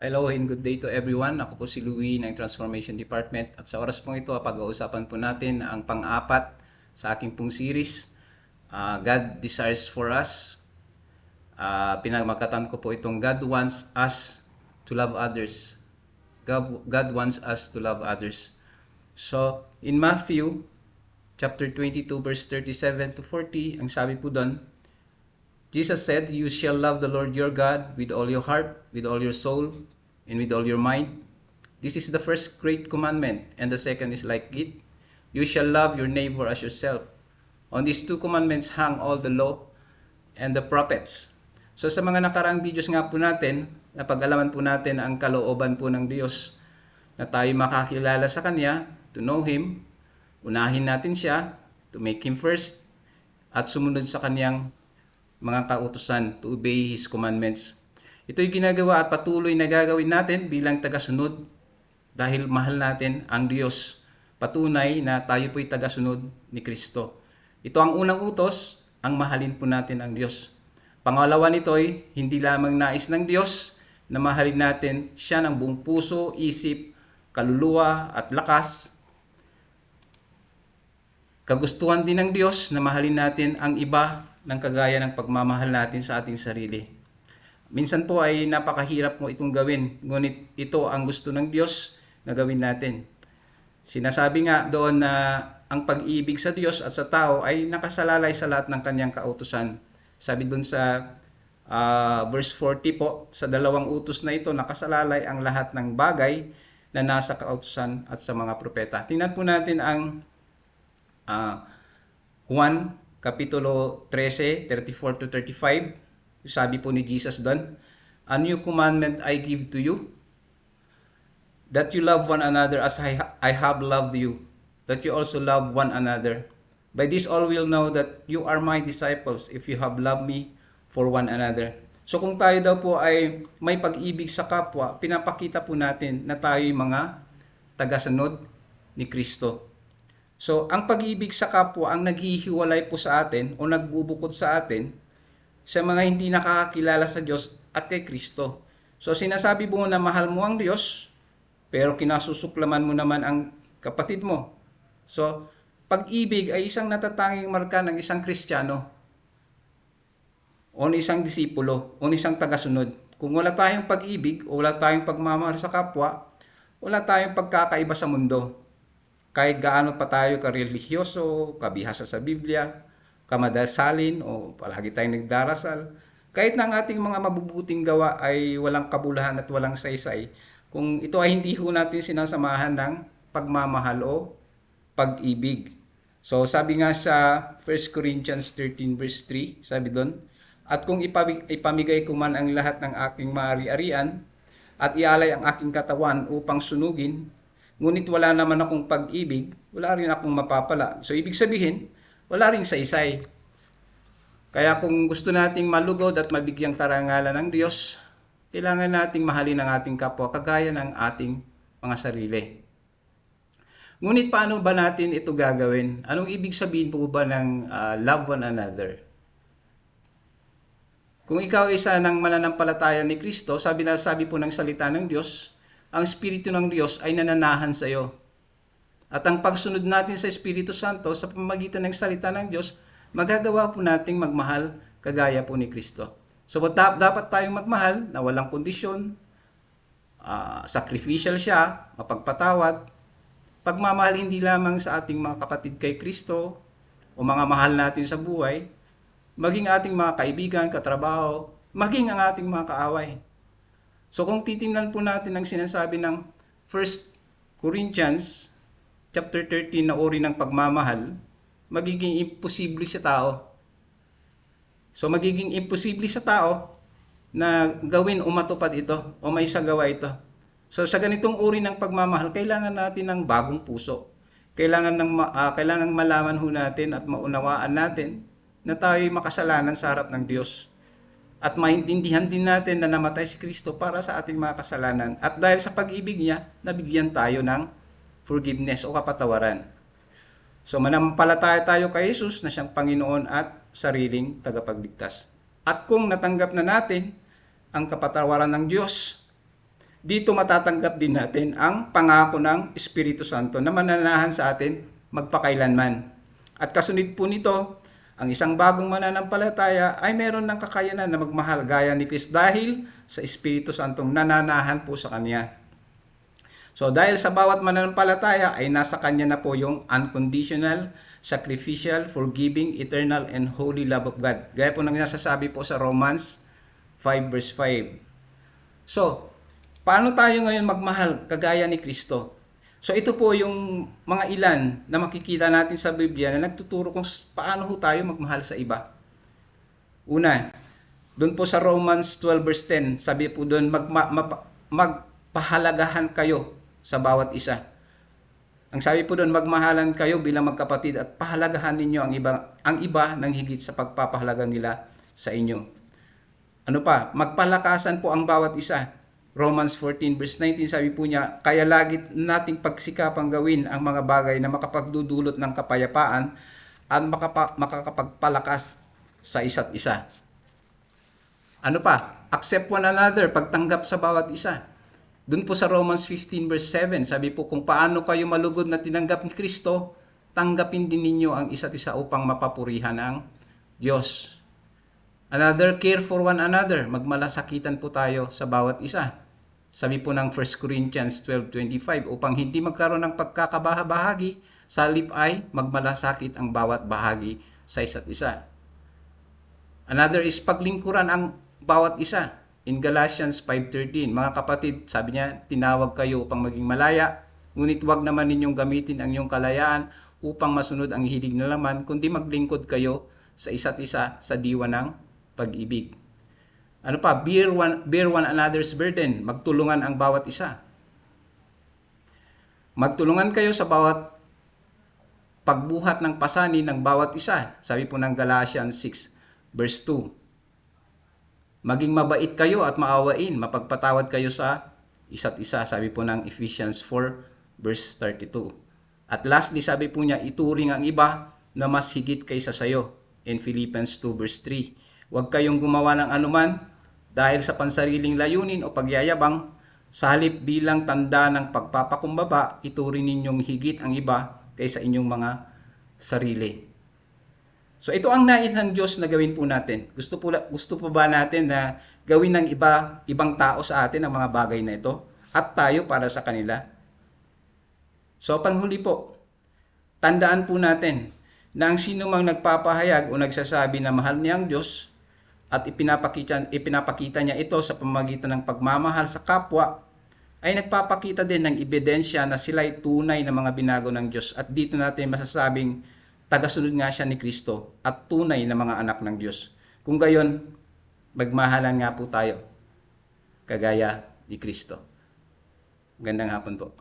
Hello and good day to everyone. Ako po si Louie ng Transformation Department at sa oras pong ito pag-uusapan po natin ang pang-apat sa aking pong series uh, God Desires for Us. Uh, pinagmakatan ko po itong God wants us to love others. God, God wants us to love others. So, in Matthew chapter 22 verse 37 to 40, ang sabi po doon, Jesus said, You shall love the Lord your God with all your heart, with all your soul, and with all your mind. This is the first great commandment, and the second is like it. You shall love your neighbor as yourself. On these two commandments hang all the law and the prophets. So sa mga nakaraang videos nga po natin, napag-alaman po natin ang kalooban po ng Diyos na tayo makakilala sa Kanya, to know Him, unahin natin siya, to make Him first, at sumunod sa Kanyang mga kautusan to obey His commandments. Ito'y ginagawa at patuloy na gagawin natin bilang tagasunod dahil mahal natin ang Diyos. Patunay na tayo po'y tagasunod ni Kristo. Ito ang unang utos, ang mahalin po natin ang Diyos. Pangalawa nito'y hindi lamang nais ng Diyos na mahalin natin siya ng buong puso, isip, kaluluwa at lakas. Kagustuhan din ng Diyos na mahalin natin ang iba ng kagaya ng pagmamahal natin sa ating sarili. Minsan po ay napakahirap mo itong gawin, ngunit ito ang gusto ng Diyos na gawin natin. Sinasabi nga doon na ang pag-ibig sa Diyos at sa tao ay nakasalalay sa lahat ng kanyang kautusan. Sabi doon sa uh, verse 40 po, sa dalawang utos na ito, nakasalalay ang lahat ng bagay na nasa kautusan at sa mga propeta. Tingnan po natin ang uh, Juan Kapitulo 13, 34 to 35. Sabi po ni Jesus doon, A new commandment I give to you, that you love one another as I, I have loved you, that you also love one another. By this all will know that you are my disciples if you have loved me for one another. So kung tayo daw po ay may pag-ibig sa kapwa, pinapakita po natin na tayo mga tagasunod ni Kristo. So, ang pag-ibig sa kapwa ang naghihiwalay po sa atin o nagbubukod sa atin sa mga hindi nakakakilala sa Diyos at kay Kristo. So, sinasabi mo na mahal mo ang Diyos, pero kinasusuklaman mo naman ang kapatid mo. So, pag-ibig ay isang natatanging marka ng isang Kristiyano o ng isang disipulo o ng isang tagasunod. Kung wala tayong pag-ibig o wala tayong pagmamahal sa kapwa, wala tayong pagkakaiba sa mundo kahit gaano pa tayo karelihiyoso, kabihasa sa Biblia, kamadasalin o palagi tayong nagdarasal, kahit na ang ating mga mabubuting gawa ay walang kabulahan at walang saysay, kung ito ay hindi ho natin sinasamahan ng pagmamahal o pag-ibig. So sabi nga sa 1 Corinthians 13 verse 3, sabi doon, At kung ipamigay ko man ang lahat ng aking maari-arian at ialay ang aking katawan upang sunugin, ngunit wala naman akong pag-ibig, wala rin akong mapapala. So, ibig sabihin, wala rin saysay. Kaya kung gusto nating malugod at mabigyang karangalan ng Diyos, kailangan nating mahalin ang ating kapwa kagaya ng ating mga sarili. Ngunit paano ba natin ito gagawin? Anong ibig sabihin po ba ng uh, love one another? Kung ikaw isa ng mananampalataya ni Kristo, sabi na sabi po ng salita ng Diyos, ang Espiritu ng Diyos ay nananahan sa iyo. At ang pagsunod natin sa Espiritu Santo sa pamamagitan ng salita ng Diyos, magagawa po nating magmahal kagaya po ni Kristo. So dapat tayong magmahal na walang kondisyon, uh, sacrificial siya, mapagpatawad, pagmamahal hindi lamang sa ating mga kapatid kay Kristo o mga mahal natin sa buhay, maging ating mga kaibigan, katrabaho, maging ang ating mga kaaway. So kung titingnan po natin ang sinasabi ng 1 Corinthians chapter 13 na uri ng pagmamahal, magiging imposible sa tao. So magiging imposible sa tao na gawin o matupad ito o may sagawa ito. So sa ganitong uri ng pagmamahal, kailangan natin ng bagong puso. Kailangan ng uh, kailangan malaman ho natin at maunawaan natin na tayo makasalanan sa harap ng Diyos at maintindihan din natin na namatay si Kristo para sa ating mga kasalanan. At dahil sa pag-ibig niya, nabigyan tayo ng forgiveness o kapatawaran. So manampalataya tayo kay Jesus na siyang Panginoon at sariling tagapagligtas. At kung natanggap na natin ang kapatawaran ng Diyos, dito matatanggap din natin ang pangako ng Espiritu Santo na mananahan sa atin magpakailanman. At kasunod po nito, ang isang bagong mananampalataya ay meron ng kakayanan na magmahal gaya ni Kristo dahil sa Espiritu Santong nananahan po sa Kanya. So dahil sa bawat mananampalataya ay nasa Kanya na po yung unconditional, sacrificial, forgiving, eternal, and holy love of God. Gaya po nang nasasabi po sa Romans 5 verse 5. So, paano tayo ngayon magmahal kagaya ni Kristo? So ito po yung mga ilan na makikita natin sa Biblia na nagtuturo kung paano ho tayo magmahal sa iba. Una, doon po sa Romans 12 verse 10, sabi po doon mag, ma- magpahalagahan kayo sa bawat isa. Ang sabi po doon, magmahalan kayo bilang magkapatid at pahalagahan ninyo ang iba, ang iba ng higit sa pagpapahalaga nila sa inyo. Ano pa? Magpalakasan po ang bawat isa. Romans 14 verse 19 sabi po niya, kaya lagi nating pagsikapang gawin ang mga bagay na makapagdudulot ng kapayapaan at makapa, makakapagpalakas sa isa't isa. Ano pa? Accept one another, pagtanggap sa bawat isa. Doon po sa Romans 15 verse 7, sabi po kung paano kayo malugod na tinanggap ni Kristo, tanggapin din ninyo ang isa't isa upang mapapurihan ang Diyos. Another care for one another. Magmalasakitan po tayo sa bawat isa. Sabi po ng 1 Corinthians 12.25, upang hindi magkaroon ng pagkakabahabahagi, sa ay magmalasakit ang bawat bahagi sa isa't isa. Another is paglingkuran ang bawat isa. In Galatians 5.13, mga kapatid, sabi niya, tinawag kayo upang maging malaya, ngunit wag naman ninyong gamitin ang inyong kalayaan upang masunod ang hilig na laman, kundi maglingkod kayo sa isa't isa sa diwa ng pag-ibig. Ano pa? Bear one, bear one another's burden. Magtulungan ang bawat isa. Magtulungan kayo sa bawat pagbuhat ng pasanin ng bawat isa. Sabi po ng Galatians 6 verse 2. Maging mabait kayo at maawain, mapagpatawad kayo sa isa't isa. Sabi po ng Ephesians 4 verse 32. At lastly, sabi po niya, ituring ang iba na mas higit kaysa sayo. In Philippians 2 verse 3. Huwag kayong gumawa ng anuman dahil sa pansariling layunin o pagyayabang, sa halip bilang tanda ng pagpapakumbaba, ituring ninyong higit ang iba kaysa inyong mga sarili. So ito ang nais ng Diyos na gawin po natin. Gusto po gusto po ba natin na gawin ng iba ibang tao sa atin ang mga bagay na ito at tayo para sa kanila? So panghuli po, tandaan po natin na ang sino mang nagpapahayag o nagsasabi na mahal niya ang Diyos at ipinapakita, ipinapakita niya ito sa pamagitan ng pagmamahal sa kapwa, ay nagpapakita din ng ebidensya na sila ay tunay na mga binago ng Diyos. At dito natin masasabing tagasunod nga siya ni Kristo at tunay na mga anak ng Diyos. Kung gayon, magmahalan nga po tayo kagaya ni Kristo. Gandang hapon po.